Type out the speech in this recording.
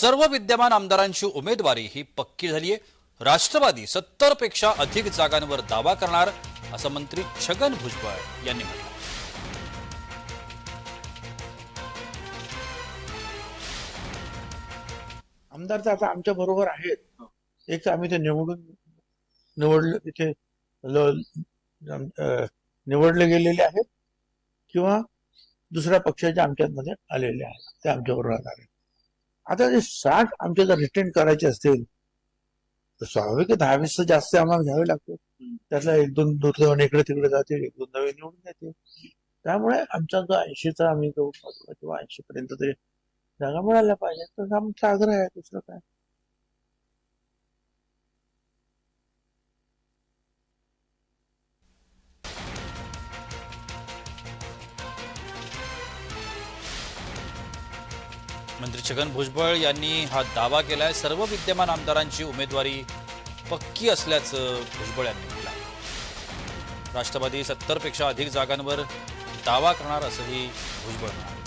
सर्व विद्यमान आमदारांची उमेदवारी ही पक्की झाली आहे राष्ट्रवादी सत्तरपेक्षा अधिक जागांवर दावा करणार असं मंत्री छगन भुजबळ यांनी म्हटलं. आमदार तर आता आमच्या बरोबर आहेत. एक तर आम्ही ते निवडून निवडले तिथे निवडले गेलेले आहेत किंवा दुसऱ्या पक्षाच्या आमच्यामध्ये आलेले आहेत. ते आमच्या बरोबर राहणार आहेत. आता ते साठ आमच्या जर रिटेन करायचे असतील तर स्वाभाविक आहे, दहा वीस तर जास्त आम्हाला घ्यावे लागते त्यातला एक दोन दुर्दैवाने इकडे तिकडे जातील एक दोन नवे निवडून येतील त्यामुळे आमचा जो ऐंशीचा आम्ही जो किंवा ऐंशी पर्यंत तरी जागा मिळाल्या पाहिजे. तर आमचा आग्रह आहे दुसरं काय? मंत्री छगन भुजबळ यांनी हा दावा केलाय. सर्व विद्यमान आमदारांची उमेदवारी पक्की असल्याचं भुजबळ यांनी म्हटलं आहे राष्ट्रवादी सत्तरपेक्षा अधिक जागांवर दावा करणार असंही भुजबळ म्हणाले.